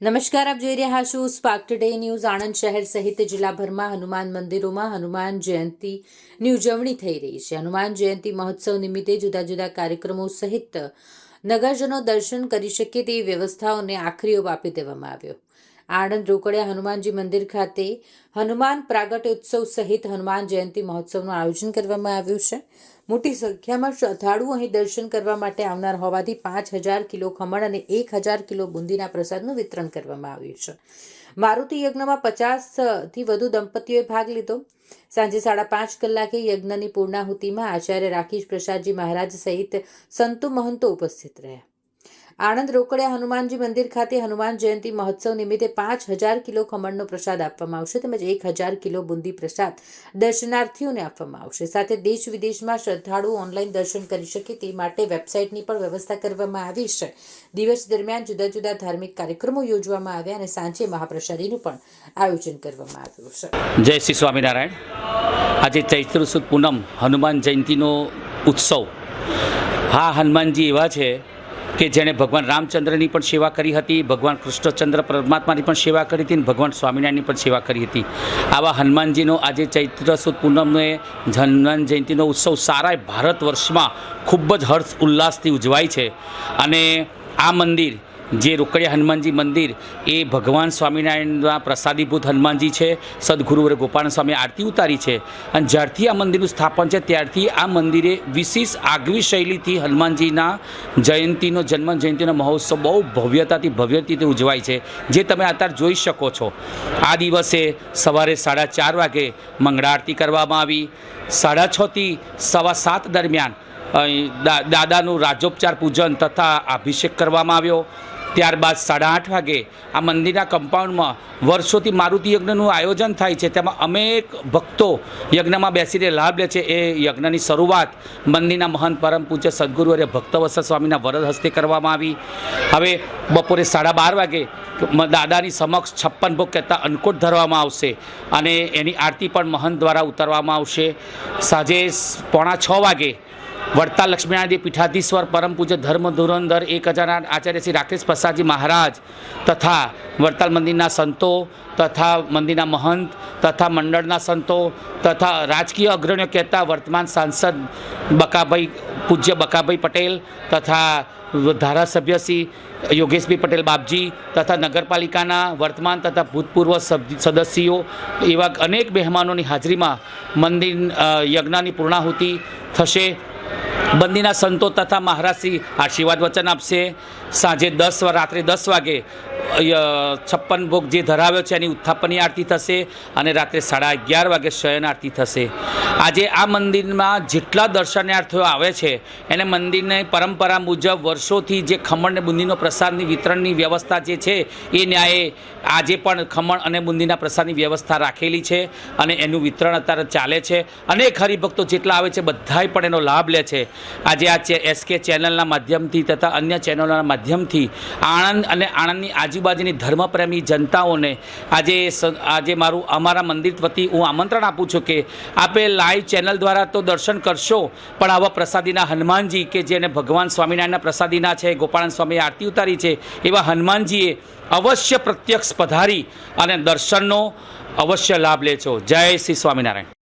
નમસ્કાર, આપ જોઈ રહ્યા છો સ્પાર્ક ટુડે ન્યૂઝ આણંદ શહેર સહિત જિલ્લાભરમાં હનુમાન મંદિરોમાં હનુમાન જયંતીની ઉજવણી થઈ રહી છે. હનુમાન જયંતી મહોત્સવ નિમિત્તે જુદા જુદા કાર્યક્રમો સહિત નગરજનો દર્શન કરી શકે તેવી વ્યવસ્થાઓને આખરી ઓપ આપી દેવામાં આવ્યો. આણંદ રોકડિયા હનુમાનજી મંદિર ખાતે હનુમાન પ્રાગટ્ય ઉત્સવ સહિત હનુમાન જયંતી મહોત્સવનું આયોજન કરવામાં આવ્યું છે. મોટી સંખ્યામાં શ્રદ્ધાળુઓ અહીં દર્શન કરવા માટે આવનાર હોવાથી પાંચ હજાર કિલો ખમણ અને એક હજાર કિલો બુંદીના પ્રસાદનું વિતરણ કરવામાં આવ્યું છે. મારુતિ યજ્ઞમાં પચાસથી વધુ દંપતીઓએ ભાગ લીધો. સાંજે સાડા પાંચ કલાકે યજ્ઞની પૂર્ણાહુતિમાં આચાર્ય રાકેશ પ્રસાદજી મહારાજ સહિત સંતો મહંતો ઉપસ્થિત રહ્યા. આણંદ રોકડિયા હનુમાનજી મંદિર ખાતે હનુમાન જયંતી મહોત્સવ નિમિત્તે પાંચ હજાર કિલો ખમણનો પ્રસાદ આપવામાં આવશે તેમજ એક હજાર કિલો બુંદી પ્રસાદ દર્શનાર્થીઓને આપવામાં આવશે. સાથે દેશ વિદેશમાં શ્રદ્ધાળુઓ ઓનલાઈન દર્શન કરી શકે તે માટે વેબસાઇટની પણ વ્યવસ્થા કરવામાં આવી છે. દિવસ દરમિયાન જુદા જુદા ધાર્મિક કાર્યક્રમો યોજવામાં આવ્યા અને સાંજે મહાપ્રસાદીનું પણ આયોજન કરવામાં આવ્યું છે. જય શ્રી સ્વામિનારાયણ. આજે ચૈત્ર સુદ પૂનમ હનુમાન જયંતીનો ઉત્સવ. હા, હનુમાનજી એવા છે કે જેણે ભગવાન રામચંદ્રની પણ સેવા કરી હતી, ભગવાન કૃષ્ણચંદ્ર પરમાત્માની પણ સેવા કરી હતી અને ભગવાન સ્વામિનારાયણની પણ સેવા કરી હતી. આવા હનુમાનજીનો આજે ચૈત્ર સુદ પૂનમનો હનુમાન જયંતીનો ઉત્સવ સારા ભારત વર્ષમાં ખૂબ જ હર્ષ ઉલ્લાસથી ઉજવાય છે. અને આ મંદિર જે રોકડિયા હનુમાનજી મંદિર એ ભગવાન સ્વામિનારાયણના પ્રસાદીભૂત હનુમાનજી છે સદગુરુવર ગોપાલ સ્વામી આરતી ઉતારી છે. અને જ્યારથી આ મંદિરનું સ્થાપન છે, ત્યારથી આ મંદિરે વિશેષ આગવી શૈલીથી હનુમાનજીના જયંતીનો જન્મ જયંતીનો મહોત્સવ બહુ ભવ્યતાથી ભવ્યતાથી ઉજવાય છે, જે તમે અત્યારે જોઈ શકો છો. આ દિવસે સવારે સાડા ચાર વાગે મંગળા આરતી કરવામાં આવી. સાડા છથી સવા સાત દરમિયાન દાદાનું રાજોપચાર પૂજન તથા અભિષેક કરવામાં આવ્યો. ત્યારબાદ સાડા આઠ વાગે આ મંદિરના કમ્પાઉન્ડમાં વર્ષોથી મારુતિ યજ્ઞનું આયોજન થાય છે. તેમાં અનેક ભક્તો યજ્ઞમાં બેસીને લાભ લે છે. એ યજ્ઞની શરૂઆત મંદિરના મહંત પરમ પૂજ્ય સદગુરુ અને ભક્તવત્સલ સ્વામીના વરદ હસ્તે કરવામાં આવી. હવે બપોરે સાડા બાર વાગે દાદાની સમક્ષ છપ્પન ભોગ કહેતા અન્નકૂટ ધરવામાં આવશે અને એની આરતી પણ મહંત દ્વારા ઉતારવામાં આવશે. સાંજે પોણા છ વાગે વડતાલ લક્ષ્મીનારાયણ પીઠાધીશ્વર પરમ પૂજ્ય ધર્મ ધુરંધર એક હજાર આચાર્ય શ્રી રાકેશ પ્રસાદજી મહારાજ તથા વડતાલ મંદિરના સંતો તથા મંદિરના મહંત તથા મંડળના સંતો તથા રાજકીય અગ્રણીઓ કહેતા વર્તમાન સાંસદ બકાભાઈ, પૂજ્ય બકાભાઈ પટેલ તથા ધારાસભ્ય શ્રી યોગેશભાઈ પટેલ બાપજી તથા નગરપાલિકાના વર્તમાન તથા ભૂતપૂર્વ સદસ્યો એવા અનેક મહેમાનોની હાજરીમાં મંદિર યજ્ઞની પૂર્ણાહુતિ થશે. બંદીના સંતો તથા મહારાજશ્રી આશીર્વાદ વચન આપશે. સાંજે દસ રાત્રે દસ વાગે છપ્પન ભોગ જે ધરાવ્યો છે એની ઉત્થાપનની આરતી થશે અને રાત્રે સાડા અગિયાર વાગે શયન આરતી થશે. આજે આ મંદિરમાં જેટલા દર્શનાર્થીઓ આવે છે, એને મંદિરની પરંપરા મુજબ વર્ષોથી જે ખમણ ને બુંદીનો પ્રસાદની વિતરણની વ્યવસ્થા જે છે, એ ન્યાયે આજે પણ ખમણ અને બુંદીના પ્રસાદની વ્યવસ્થા રાખેલી છે અને એનું વિતરણ અત્યારે ચાલે છે. અનેક હરિભક્તો જેટલા આવે છે, બધાય પણ એનો લાભ લે છે. આજે આ એસકે ચેનલના માધ્યમથી તથા અન્ય ચેનલોના માધ્યમથી આણંદ અને આણંદની આજુબાજુની ધર્મપ્રેમી જનતાઓને આજે આજે મારું અમારા મંદિર વતી હું આમંત્રણ આપું છું કે આપે લાઈવ ચેનલ દ્વારા તો દર્શન કરશો, પણ આવા પ્રસાદીના હનુમાનજી કે જેને ભગવાન સ્વામિનારાયણના પ્રસાદીના છે ગોપાળન સ્વામીએ આરતી ઉતારી છે, એવા હનુમાનજીએ અવશ્ય પ્રત્યક્ષ પધારી અને દર્શનનો અવશ્ય લાભ લેજો. જય શ્રી સ્વામિનારાયણ.